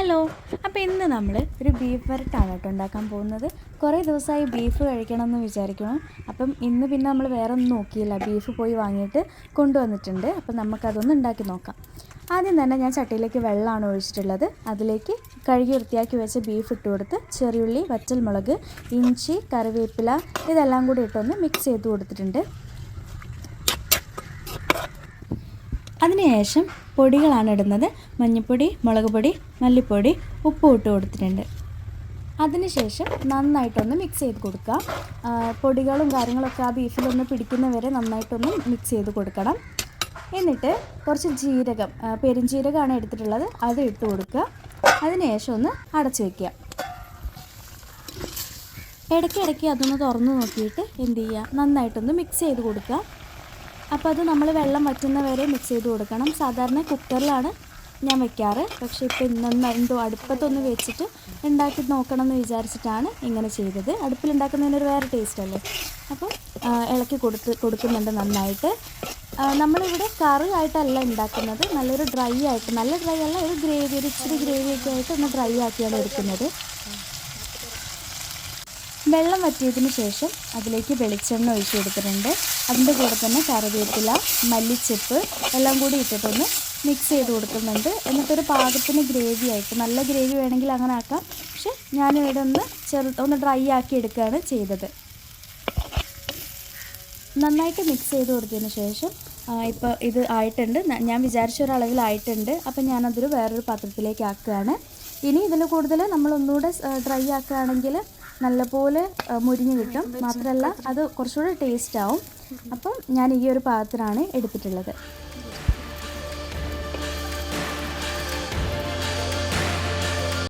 Hello. അപ്പോൾ ഇന്ന് നമ്മൾ ഒരു ബീഫ് വരട്ടാണ് കേട്ടോ ഉണ്ടാക്കാൻ പോകുന്നത്. കുറേ ദിവസമായി ബീഫ് കഴിക്കണം എന്ന് വിചാരിക്കണം അപ്പം ഇന്ന് പിന്നെ നമ്മൾ വേറെ ഒന്നും നോക്കിയില്ല. ബീഫ് പോയി വാങ്ങിയിട്ട് കൊണ്ടുവന്നിട്ടുണ്ട്. അപ്പം നമുക്കതൊന്ന് ഉണ്ടാക്കി നോക്കാം. ആദ്യം തന്നെ ഞാൻ ചട്ടിയിലേക്ക് വെള്ളമാണ് ഒഴിച്ചിട്ടുള്ളത്. അതിലേക്ക് കഴുകി വൃത്തിയാക്കി വെച്ച ബീഫ് ഇട്ട് കൊടുത്ത് ചെറിയുള്ളി വറ്റൽമുളക് ഇഞ്ചി കറിവേപ്പില ഇതെല്ലാം കൂടി ഇട്ടൊന്ന് മിക്സ് ചെയ്ത് കൊടുത്തിട്ടുണ്ട്. അതിനുശേഷം പൊടികളാണ് ഇടുന്നത്. മഞ്ഞൾപ്പൊടി മുളക് പൊടി മല്ലിപ്പൊടി ഉപ്പ് ഇട്ട് കൊടുത്തിട്ടുണ്ട്. അതിനുശേഷം നന്നായിട്ടൊന്ന് മിക്സ് ചെയ്ത് കൊടുക്കുക. പൊടികളും കാര്യങ്ങളൊക്കെ ആ ബീഫിലൊന്ന് പിടിക്കുന്നവരെ നന്നായിട്ടൊന്ന് മിക്സ് ചെയ്ത് കൊടുക്കണം. എന്നിട്ട് കുറച്ച് ജീരകം പെരുംജീരകമാണ് എടുത്തിട്ടുള്ളത്. അത് ഇട്ട് കൊടുക്കുക. അതിനുശേഷം ഒന്ന് അടച്ചു വയ്ക്കുക ഇടയ്ക്കിടയ്ക്ക് അതൊന്ന് തുറന്ന് നോക്കിയിട്ട് എന്ത് ചെയ്യുക? നന്നായിട്ടൊന്ന് മിക്സ് ചെയ്ത് കൊടുക്കുക. അപ്പോൾ അത് നമ്മൾ വെള്ളം വറ്റുന്ന വരെ മിക്സ് ചെയ്ത് കൊടുക്കണം. സാധാരണ കുക്കറിലാണ് ഞാൻ വെക്കാറ്. പക്ഷേ ഇപ്പോൾ ഇന്നൊന്ന് എന്തോ അടുപ്പത്തൊന്ന് വെച്ചിട്ട് ഉണ്ടാക്കി നോക്കണം എന്ന് വിചാരിച്ചിട്ടാണ് ഇങ്ങനെ ചെയ്തത്. അടുപ്പിലുണ്ടാക്കുന്നതിനൊരു വേറെ ടേസ്റ്റ് അല്ലേ? അപ്പം ഇളക്കി കൊടുത്ത് കൊടുക്കുന്നുണ്ട് നന്നായിട്ട്. നമ്മളിവിടെ കറി ആയിട്ടല്ല ഉണ്ടാക്കുന്നത്. നല്ലൊരു ഡ്രൈ ആയിട്ട് നല്ല ഡ്രൈ അല്ല ഒരു ഗ്രേവി ഒരു ഇച്ചിരി ഗ്രേവി ഒക്കെ ആയിട്ട് ഒന്ന് ഡ്രൈ ആക്കിയാണ് എടുക്കുന്നത്. വെള്ളം വറ്റിയതിന് ശേഷം അതിലേക്ക് വെളിച്ചെണ്ണ ഒഴിച്ച് കൊടുത്തിട്ടുണ്ട്. അതിന്റെ കൂടെ തന്നെ കറിവേപ്പില മല്ലിച്ചെപ്പ് എല്ലാം കൂടി ഇട്ടിട്ടൊന്ന് മിക്സ് ചെയ്ത് കൊടുക്കുന്നുണ്ട്. എന്നിട്ടൊരു പാകത്തിന് ഗ്രേവി ആയിട്ട് നല്ല ഗ്രേവി വേണമെങ്കിൽ അങ്ങനെ ആക്കാം. പക്ഷെ ഞാനിവിടെ ഒന്ന് ചെറു ഒന്ന് ഡ്രൈ ആക്കി എടുക്കുകയാണ് ചെയ്തത്. നന്നായിട്ട് മിക്സ് ചെയ്ത് കൊടുത്തതിന് ശേഷം ഇപ്പോൾ ഇത് ആയിട്ടുണ്ട്. ഞാൻ വിചാരിച്ച ഒരളവിലായിട്ടുണ്ട് അപ്പം ഞാനതൊരു വേറൊരു പാത്രത്തിലേക്ക് ആക്കുകയാണ്. ഇനി ഇതിൽ കൂടുതൽ നമ്മൾ ഒന്നുകൂടെ ഡ്രൈ ആക്കുകയാണെങ്കിൽ നല്ലപോലെ മുരിഞ്ഞ് കിട്ടും. മാത്രമല്ല അത് കുറച്ചുകൂടെ ടേസ്റ്റ് ആവും. അപ്പം ഞാൻ ഈ ഒരു പാത്രമാണ് എടുത്തിട്ടുള്ളത്.